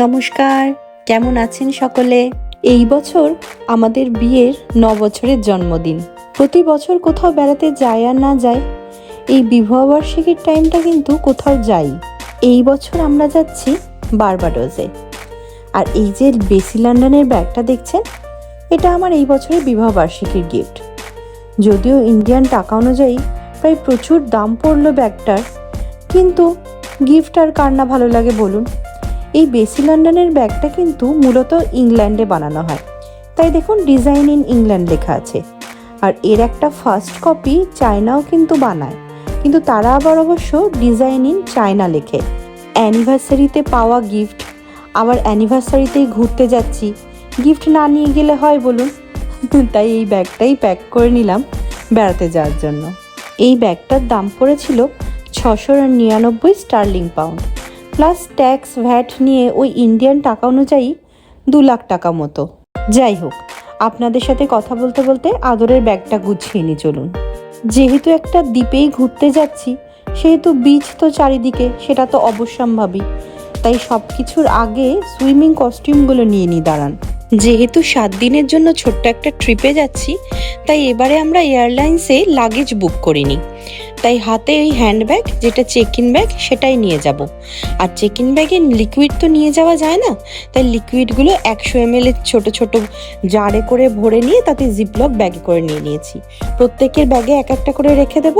নমস্কার, কেমন আছেন সকলে? এই বছর আমাদের বিয়ের ন বছরের জন্মদিন। প্রতি বছর কোথাও বেড়াতে যায় আর না যায়, এই বিবাহবার্ষিকীর টাইমটা কিন্তু কোথাও যাই। এই বছর আমরা যাচ্ছি বারবাডোজে আর এই যে বেসি লন্ডনের ব্যাগটা দেখছেন, এটা আমার এই বছরের বিবাহবার্ষিকীর গিফট যদিও ইন্ডিয়ান টাকা অনুযায়ী প্রায় প্রচুর দাম পড়ল ব্যাগটার, কিন্তু গিফট আর কার না ভালো লাগে বলুন? এই বেসি লন্ডনের ব্যাগটা কিন্তু মূলত ইংল্যান্ডে বানানো হয়। তাই দেখুন ডিজাইন ইন ইংল্যান্ড লেখা আছে। আর এর একটা ফার্স্ট কপি চায়নাও কিন্তু বানায়। কিন্তু তারা আবার অবশ্য ডিজাইন ইন চায়না লেখে। অ্যানিভার্সারিতে পাওয়া গিফট আবার অ্যানিভার্সারিতেই ঘুরতে যাচ্ছি। গিফট না নিয়ে গেলে হয় বলুন। তাই এই ব্যাগটাই প্যাক করে নিলাম বেড়াতে যাওয়ার জন্য। এই ব্যাগটার দাম পড়েছিল ছশো নিরানব্বই sterling pound plus tax, VAT নিয়ে ওই ইন্ডিয়ান টাকা অনুযায়ী দু লাখ টাকা মতো। যাই হোক, আপনাদের সাথে কথা বলতে বলতে আদরের ব্যাগটা গুছিয়ে নিয়ে চলুন। যেহেতু একটা দ্বীপেই ঘুরতে যাচ্ছি, সেহেতু বীজ তো চারিদিকে, সেটা তো অবশ্যম্ভাবী। তাই সব কিছুর আগে সুইমিং কস্টিউমগুলো নিয়ে নিই, দাঁড়ান। যেহেতু সাত দিনের জন্য ছোট্ট একটা ট্রিপে যাচ্ছি, তাই এবারে আমরা এয়ারলাইন্সে লাগেজ বুক করিনি। তাই হাতে ওই হ্যান্ডব্যাগ যেটা চেক ইন ব্যাগ সেটাই নিয়ে যাব। আর চেক ইন ব্যাগে লিকুইড তো নিয়ে যাওয়া যায় না, তাই লিকুইডগুলো একশো এম এর ছোট ছোট জারে করে ভরে নিয়ে তাতে জিপলক ব্যাগে করে নিয়ে নিয়েছি। প্রত্যেকের ব্যাগে এক একটা করে রেখে দেব।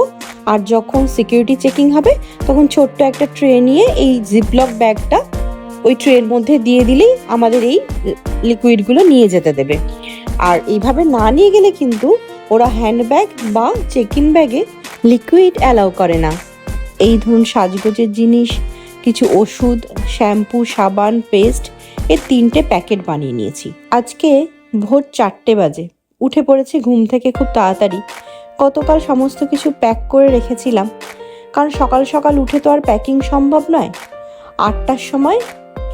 আর যখন সিকিউরিটি চেকিং হবে, তখন ছোট্ট একটা ট্রে নিয়ে এই জিপলক ব্যাগটা ওই ট্রের মধ্যে দিয়ে দিলেই আমাদের এই লিকুইডগুলো নিয়ে যেতে দেবে। আর এইভাবে না নিয়ে গেলে কিন্তু ওরা হ্যান্ডব্যাগ বা চেক ব্যাগে লিকুইড অ্যালাউ করে না। এই ধরুন সাজগোজের জিনিস, কিছু ওষুধ শ্যাম্পু সাবান পেস্ট এর তিনটে প্যাকেট বানিয়ে নিয়েছি। আজকে ভোর চারটে বাজে। উঠে পড়েছি ঘুম থেকে খুব তাড়াতাড়ি। গতকাল সমস্ত কিছু প্যাক করে রেখেছিলাম। কারণ সকাল সকাল উঠে তো আর প্যাকিং সম্ভব নয়। আটটার সময়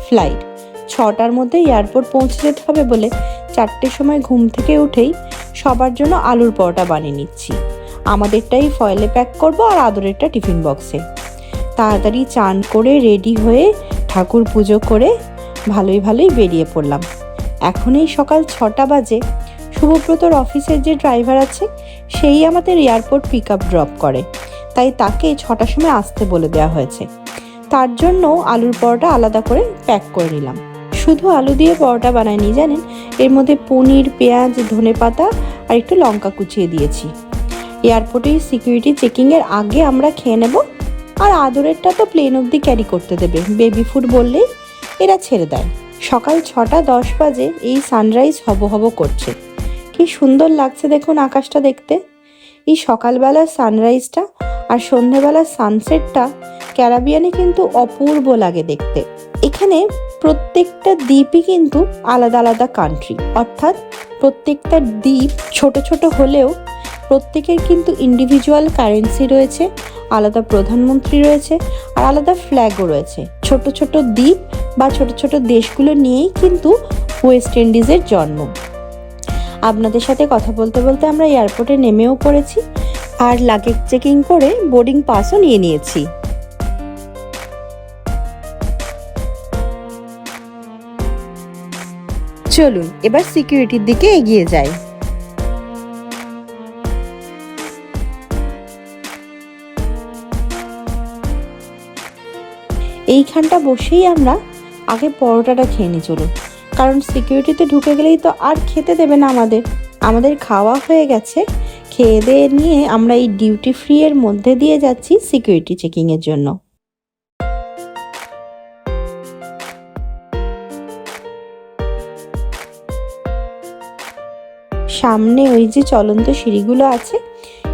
ফ্লাইট। ছটার মধ্যে এয়ারপোর্ট পৌঁছে যেতে হবে বলে চারটের সময় ঘুম থেকে উঠেই সবার জন্য আলুর পরোটা বানিয়ে নিচ্ছি। আমাদেরটাই ফয়েলে প্যাক করব আর আদরেরটা টিফিন বক্সে তাড়াতাড়ি চান করে রেডি হয়ে ঠাকুর পুজো করে ভালোই ভালোই বেরিয়ে পড়লাম। এখন এই সকাল ছটা বাজে। শুভব্রতর অফিসের যে ড্রাইভার আছে, সেই আমাদের এয়ারপোর্ট পিক আপ ড্রপ করে। তাই তাকে ছটার সময় আসতে বলে দেওয়া হয়েছে। তার জন্য আলুর পরোটা আলাদা করে প্যাক করে নিলাম। শুধু আলু দিয়ে পরোটা বানাইনি জানেন? এর মধ্যে পনির, পেঁয়াজ, ধনে পাতা আর একটু লঙ্কা কুচিয়ে দিয়েছি। এয়ারপোর্টে সিকিউরিটি চেকিংয়ের আগে আমরা খেয়ে নেব, আর আদরেরটা তো প্লেন অবধি ক্যারি করতে দেবে। বেবি ফুড বললেই এরা ছেড়ে দেয়। সকাল ছটা দশ বাজে এই সানরাইজ হব হব করছে। কি সুন্দর লাগছে দেখুন আকাশটা দেখতে। এই সকালবেলার সানরাইজটা আর সন্ধেবেলার সানসেটটা ক্যারাবিয়ানে কিন্তু অপূর্ব লাগে দেখতে। এখানে প্রত্যেকটা দ্বীপই কিন্তু আলাদা আলাদা কান্ট্রি অর্থাৎ প্রত্যেকটা দ্বীপ ছোট ছোট হলেও প্রত্যেকের কিন্তু ইন্ডিভিজুয়াল কারেন্সি রয়েছে, আলাদা প্রধানমন্ত্রী রয়েছে আর আলাদা ফ্ল্যাগও রয়েছে। ছোট ছোট দ্বীপ বা ছোট ছোট দেশগুলো নিয়েই কিন্তু ওয়েস্ট ইন্ডিজের জন্ম। আপনাদের সাথে কথা বলতে বলতে আমরা এয়ারপোর্টে নেমেও পড়েছি। আর লাগেজ চেকিং করে বোর্ডিং পাসও নিয়ে নিয়েছি। চলুন, এবার সিকিউরিটির দিকে এগিয়ে যাই। এইখানটা বসেই আমরা আগে পরোটাটা খেয়ে নিই, চলুন। কারণ সিকিউরিটিতে ঢুকে গেলেই তো আর খেতে দেবে না আমাদের। আমাদের খাওয়া হয়ে গেছে। খেয়ে দিয়ে নিয়ে আমরা এই ডিউটি ফ্রি এর মধ্যে দিয়ে যাচ্ছি সিকিউরিটি চেকিংয়ের জন্য। সামনে ওই যে চলন্ত সিঁড়িগুলো আছে,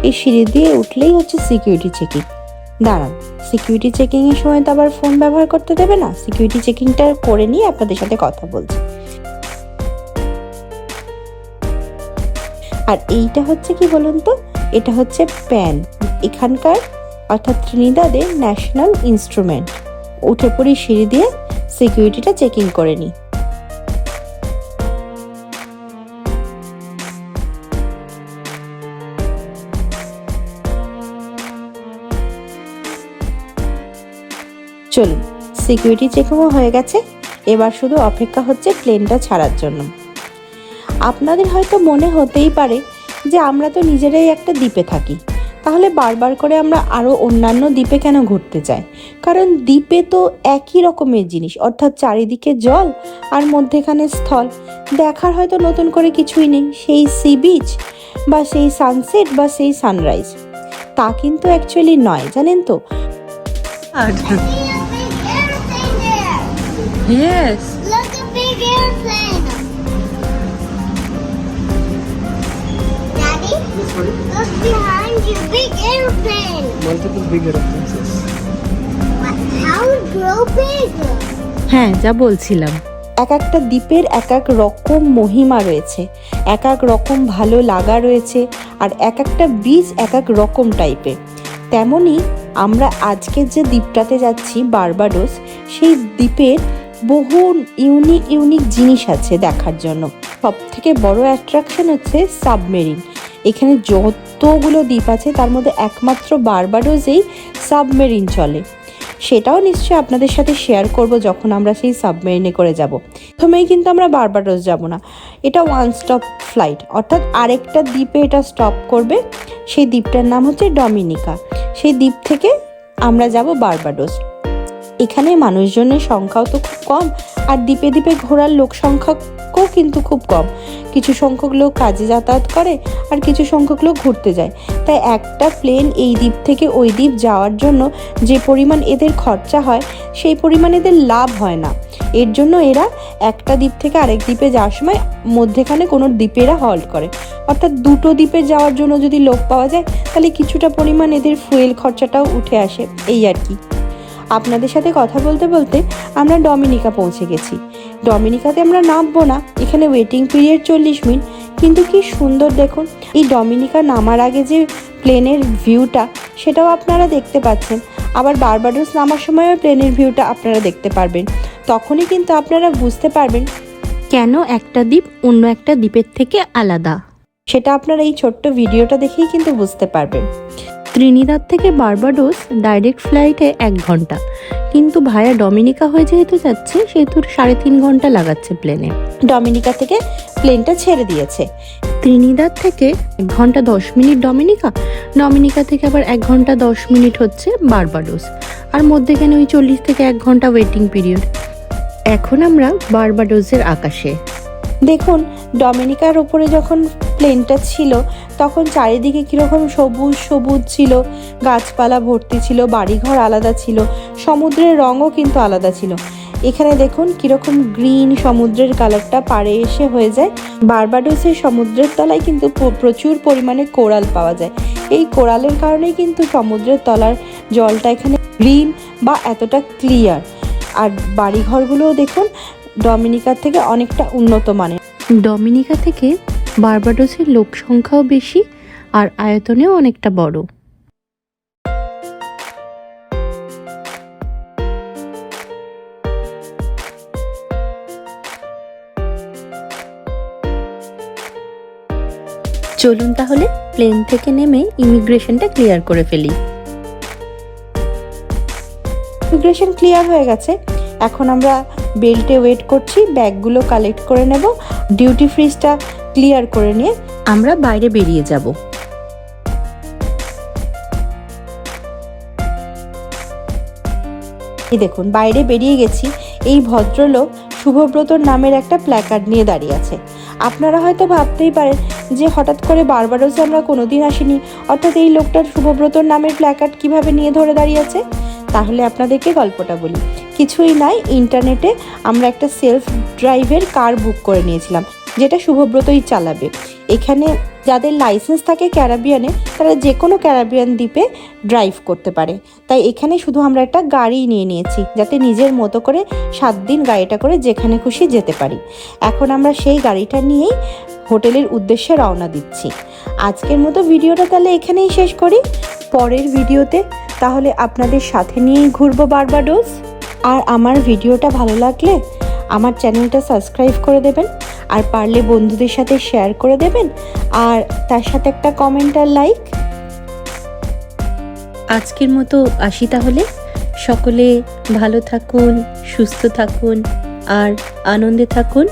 এই সিঁড়ি দিয়ে উঠলেই হচ্ছে সিকিউরিটি চেকিং দাঁড়ান সিকিউরিটি চেকিং এর সময় তো আবার ফোন ব্যবহার করতে দেবে না? সিকিউরিটি চেকিংটা করে নিয়ে আপনাদের সাথে কথা বলছি। আর এইটা হচ্ছে কি বলুন তো? এটা হচ্ছে প্যান। এখানকার অর্থাৎ ত্রিনিদাদের ন্যাশনাল ইনস্ট্রুমেন্ট। উঠে পড়ি সিঁড়ি দিয়ে সিকিউরিটিটা চেকিং করে নিই। চলুন, সিকিউরিটি চেকিংও হয়ে গেছে। এবার শুধু অপেক্ষা হচ্ছে প্লেনটা ছাড়ার জন্য। আপনাদের হয়তো মনে হতেই পারে যে আমরা তো নিজেরাই একটা দ্বীপে থাকি। তাহলে বারবার করে আমরা আরও অন্যান্য দ্বীপে কেন ঘুরতে চাই কারণ দ্বীপে তো একই রকমের জিনিস অর্থাৎ চারিদিকে জল আর মধ্যেখানে স্থল। দেখার হয়তো নতুন করে কিছুই নেই সেই সি বিচ বা সেই সানসেট বা সেই সানরাইজ। তা কিন্তু অ্যাকচুয়ালি নয় জানেন তো? Yes. Look a big airplane. Daddy, look behind you, big airplane. Multiple big? How grow big? হ্যাঁ যা বলছিলাম এক একটা দ্বীপের এক এক রকম মহিমা রয়েছে এক এক রকম ভালো লাগা রয়েছে আর এক একটা বীজ এক এক রকম টাইপের তেমনই আমরা আজকের যে দ্বীপটাতে যাচ্ছি বারবাডোস সেই দ্বীপের বহু ইউনিক ইউনিক জিনিস আছে দেখার জন্য সব থেকে বড় অ্যাট্রাকশন হচ্ছে সাবমেরিন এখানে যতগুলো দ্বীপ আছে, তার মধ্যে একমাত্র বারবাডোসেই সাবমেরিন চলে। সেটাও নিশ্চয়ই আপনাদের সাথে শেয়ার করব যখন আমরা সেই সাবমেরিনে করে যাব। প্রথমেই কিন্তু আমরা বারবাডোস যাব না। এটা ওয়ান স্টপ ফ্লাইট অর্থাৎ আরেকটা দ্বীপে এটা স্টপ করবে। সেই দ্বীপটার নাম হচ্ছে ডমিনিকা। সেই দ্বীপ থেকে আমরা যাব বারবাডোস এখানে মানুষজনের সংখ্যাও তো খুব কম, আর দ্বীপে দ্বীপে ঘোরার লোক সংখ্যাও কিন্তু খুব কম। কিছু সংখ্যক লোক কাজে যাতায়াত করে আর কিছু সংখ্যক লোক ঘুরতে যায়। তাই একটা প্লেন এই দ্বীপ থেকে ওই দ্বীপ যাওয়ার জন্য যে পরিমাণ এদের খরচা হয়, সেই পরিমাণ এদের লাভ হয় না। এর জন্য এরা একটা দ্বীপ থেকে আরেক দ্বীপে যাওয়ার সময় মধ্যেখানে কোনো দ্বীপে এরা হল্ট করে। অর্থাৎ দুটো দ্বীপে যাওয়ার জন্য যদি লোক পাওয়া যায়, তাহলে কিছুটা পরিমাণ এদের ফুয়েল খরচাটাও উঠে আসে। এই আর কি। আপনাদের সাথে কথা বলতে বলতে আমরা ডমিনিকা পৌঁছে গেছি। ডমিনিকাতে আমরা নামবো না, এখানে ওয়েটিং পিরিয়ড চল্লিশ মিনিট। কিন্তু কি সুন্দর দেখুন, এই ডমিনিকা নামার আগে যে প্লেনের ভিউটা সেটাও আপনারা দেখতে পাচ্ছেন। আবার বারবাডোস নামার সময়ও প্লেনের ভিউটা আপনারা দেখতে পারবেন। তখনই কিন্তু আপনারা বুঝতে পারবেন কেন একটা দ্বীপ অন্য একটা দ্বীপের থেকে আলাদা। সেটা আপনারা এই ছোট্ট ভিডিওটা দেখেই কিন্তু বুঝতে পারবেন। ত্রিনিদাদ থেকে বারবাডোস ডাইরেক্ট ফ্লাইটে এক ঘণ্টা। কিন্তু ভায়া ডমিনিকা হয়ে যেহেতু যাচ্ছে সেহেতু সাড়ে তিন ঘণ্টা লাগাচ্ছে প্লেনে। ডমিনিকা থেকে প্লেনটা ছেড়ে দিয়েছে। ত্রিনিদাদ থেকে এক ঘণ্টা দশ মিনিট ডমিনিকা ডমিনিকা থেকে আবার এক ঘণ্টা দশ মিনিট হচ্ছে বারবাডোস। আর মধ্যেখানে ওই চল্লিশ থেকে এক ঘণ্টা ওয়েটিং পিরিয়ড এখন আমরা বারবাডোসের আকাশে। দেখুন, ডমিনিকার ওপরে যখন প্লেনটা ছিল, তখন চারিদিকে কীরকম সবুজ সবুজ ছিল, গাছপালা ভর্তি ছিল, বাড়িঘর আলাদা ছিল, সমুদ্রের রঙও কিন্তু আলাদা ছিল। এখানে দেখুন কীরকম গ্রিন সমুদ্রের কালারটা পাড়ে এসে হয়ে যায়। বারবাডোসের সমুদ্রের তলায় কিন্তু প্রচুর পরিমাণে কোরাল পাওয়া যায়। এই কোরালের কারণেই কিন্তু সমুদ্রের তলার জলটা এখানে গ্রিন বা এতটা ক্লিয়ার আর বাড়িঘরগুলোও দেখুন ডমিনিকার থেকে অনেকটা উন্নত মানের। ডমিনিকা থেকে বারবাডোসের লোক সংখ্যাও বেশি আর আয়তনেও অনেকটা বড়। চলুন তাহলে প্লেন থেকে নেমে ইমিগ্রেশনটা ক্লিয়ার করে ফেলি। ইমিগ্রেশন ক্লিয়ার হয়ে গেছে। এখন আমরা বেল্টে ওয়েট করছি, ব্যাগগুলো কালেক্ট করে নেব, ডিউটি ফ্রিজটা ক্লিয়ার করে নিয়ে আমরা বাইরে বেরিয়ে যাব। এই দেখুন, বাইরে বেরিয়ে গেছি, এই ভদ্রলোক শুভব্রতর নামের একটা প্ল্যাকার্ড নিয়ে দাঁড়িয়ে আছে। আপনারা হয়তো ভাবতেই পারেন যে হঠাৎ করে বারবারোসে আমরা কোনোদিন আসিনি, অর্থাৎ এই লোকটার শুভব্রতর নামের প্ল্যাকার্ড কীভাবে নিয়ে ধরে দাঁড়িয়ে আছে? তাহলে আপনাদেরকে গল্পটা বলি। কিছুই নাই ইন্টারনেটে আমরা একটা সেলফ ড্রাইভের কার বুক করে নিয়েছিলাম, যেটা শুভব্রতই চালাবে। এখানে যাদের লাইসেন্স থাকে ক্যারাবিয়ানে তারা যে কোনো ক্যারাবিয়ান দ্বীপে ড্রাইভ করতে পারে। তাই এখানে শুধু আমরা একটা গাড়ি নিয়ে নিয়েছি, যাতে নিজের মতো করে সাত দিন গাড়িটা করে যেখানে খুশি যেতে পারি। এখন আমরা সেই গাড়িটা নিয়েই হোটেলের উদ্দেশ্যে রওনা দিচ্ছি। আজকের মতো ভিডিওটা তাহলে এখানেই শেষ করি। পরের ভিডিওতে তাহলে আপনাদের সাথে নিয়েই ঘুরবো বারবাডোস আর আমার ভিডিওটা ভালো লাগলে আমার চ্যানেলটা সাবস্ক্রাইব করে দেবেন, আর পারলে বন্ধুদের সাথে শেয়ার করে দেবেন, আর তার সাথে একটা কমেন্ট আর লাইক আজকের মতো আসি তাহলে। সকলে ভালো থাকুন, সুস্থ থাকুন, আর আনন্দে থাকুন।